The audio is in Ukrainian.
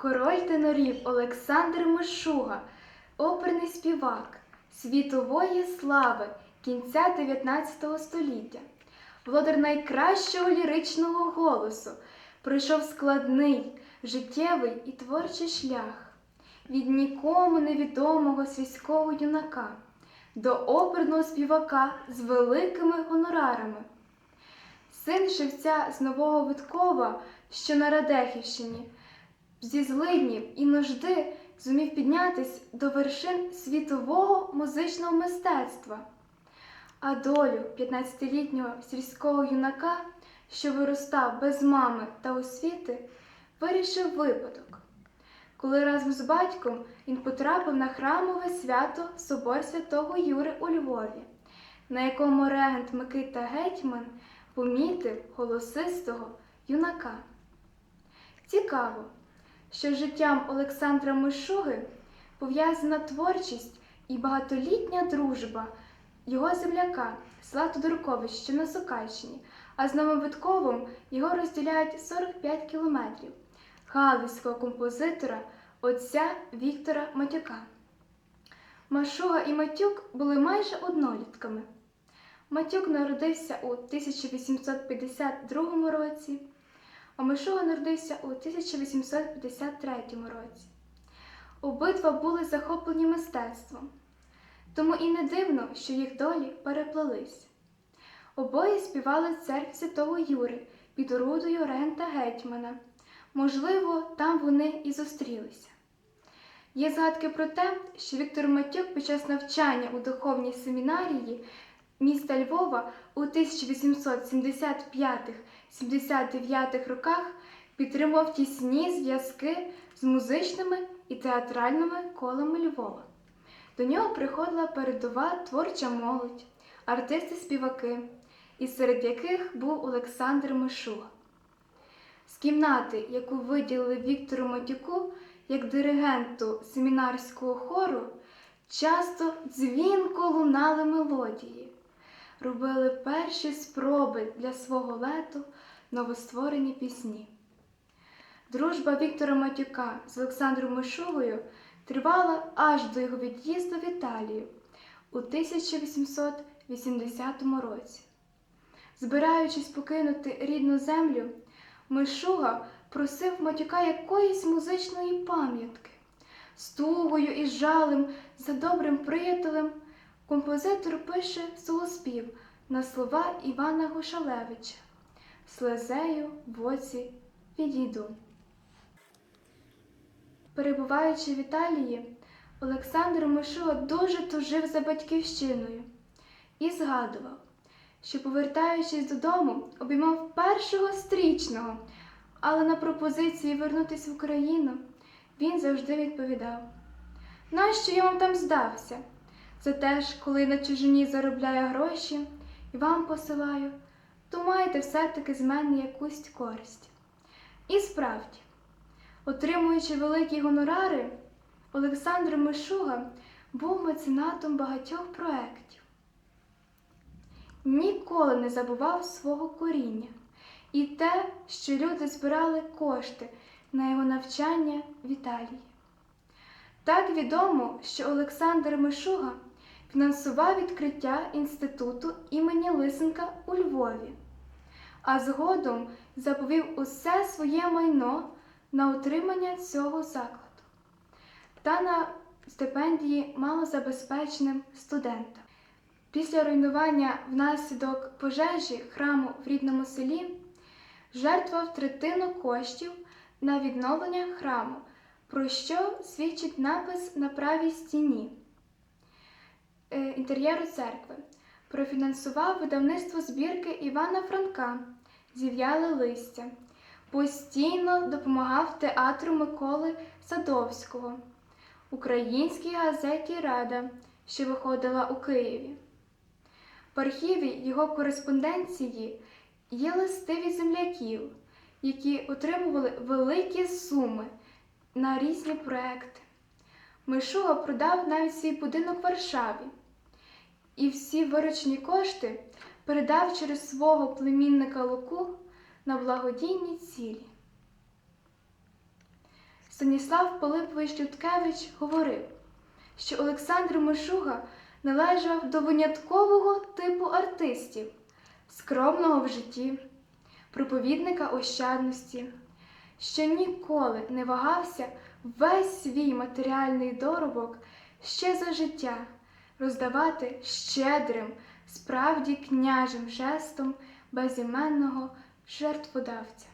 Король тенорів Олександр Мишуга, оперний співак світової слави кінця 19 століття, володар найкращого ліричного голосу, пройшов складний, життєвий і творчий шлях. Від нікому невідомого свійського юнака до оперного співака з великими гонорарами. Син шевця з Нового Виткова, що на Радехівщині, зі злиднів і нужди зумів піднятись до вершин світового музичного мистецтва. А долю 15-літнього сільського юнака, що виростав без мами та освіти, вирішив випадок, коли разом з батьком він потрапив на храмове свято Собор Святого Юри у Львові, на якому регент Микита Гетьман помітив голосистого юнака. Цікаво, що з життям Олександра Мишуги пов'язана творчість і багатолітня дружба його земляка села Тодоркович, на Сокальщині, а з Новим його розділяють 45 кілометрів галицького композитора отця Віктора Матюка. Машуга і Матюк були майже однолітками. Матюк народився у 1852 році, а Мишуга народився у 1853 році. Обидва були захоплені мистецтвом, тому і не дивно, що їх долі переплелись. Обоє співали в церкві Святого Юри під орудою регента Гетьмана. Можливо, там вони і зустрілися. Є згадки про те, що Віктор Матюк під час навчання у духовній семінарії міста Львова у 1875-79 роках підтримував тісні зв'язки з музичними і театральними колами Львова. До нього приходила передова творча молодь, артисти-співаки, і серед яких був Олександр Мишуга. З кімнати, яку виділили Віктору Матюку як диригенту семінарського хору, часто дзвінко лунали мелодії, робили перші спроби для свого лету новостворені пісні. Дружба Віктора Матюка з Олександром Мишугою тривала аж до його від'їзду в Італію у 1880 році. Збираючись покинути рідну землю, Мишуга просив матюка якоїсь музичної пам'ятки. З тугою і жалем за добрим приятелем композитор пише солоспів на слова Івана Гушалевича Слезею в оці відійду. Перебуваючи в Італії, Олександр Мишуга дуже тужив за батьківщиною і згадував, що, повертаючись додому, обіймав першого стрічного, але на пропозиції вернутися в Україну він завжди відповідав: Нащо я вам там здався? Це теж, коли на чужині заробляю гроші і вам посилаю, то маєте все-таки з мене якусь користь. І справді, отримуючи великі гонорари, Олександр Мишуга був меценатом багатьох проєктів. Ніколи не забував свого коріння і те, що люди збирали кошти на його навчання в Італії. Так відомо, що Олександр Мишуга фінансував відкриття інституту імені Лисенка у Львові, а згодом заповів усе своє майно на утримання цього закладу. Та на стипендії малозабезпеченим студентам. Після руйнування внаслідок пожежі храму в рідному селі жертвував третину коштів на відновлення храму, про що свідчить напис на правій стіні інтер'єру церкви. Профінансував видавництво збірки Івана Франка Зів'яле листя. Постійно допомагав театру Миколи Садовського, українській газеті Рада, що виходила у Києві. В архіві його кореспонденції є листи від земляків, які отримували великі суми на різні проекти. Мишуга продав навіть свій будинок в Варшаві і всі виручені кошти передав через свого племінника Луку на благодійні цілі. Станіслав Пилипович Людкевич говорив, що Олександр Мишуга належав до виняткового типу артистів, скромного в житті, проповідника ощадності, що ніколи не вагався весь свій матеріальний доробок ще за життя роздавати щедрим, справді княжим жестом безіменного жертводавця.